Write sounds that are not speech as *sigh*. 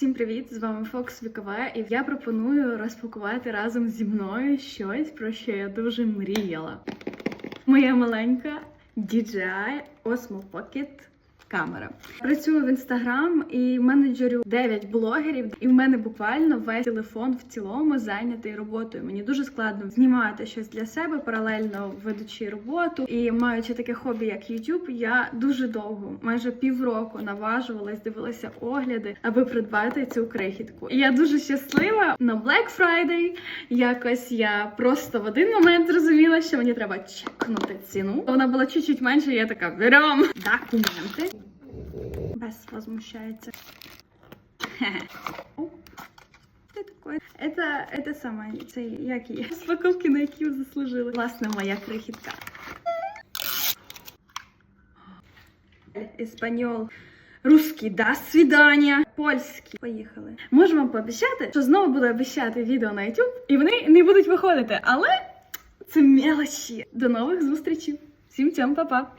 Всім привіт! З вами Фокс Вікова, і я пропоную розпакувати разом зі мною щось, про що я дуже мріяла. Моя маленька DJI Osmo Pocket камера. Працюю в інстаграм і менеджерю 9 блогерів, і в мене буквально весь телефон в цілому зайнятий роботою. Мені дуже складно знімати щось для себе паралельно ведучи роботу. І маючи таке хобі, як YouTube, я дуже довго, майже півроку, наважувалась, дивилася огляди, аби придбати цю крихітку. І я дуже щаслива на Black Friday. Якось я просто в один момент зрозуміла, що мені треба чекнути ціну. Вона була чуть-чуть менше, я така берем документи. Без возмущается. *laughs* Что? Это, это самое, це як її? Розпаковки, на які заслужили. Власне, моя крихітка. Іспаньол. Русский, до свидання. Польський. Поїхали. Можу вам пообіцяти, що знову буду обіцяти відео на YouTube, і вони не будуть виходити, але це мелочі. До нових зустрічей. Всім цьом, па-па.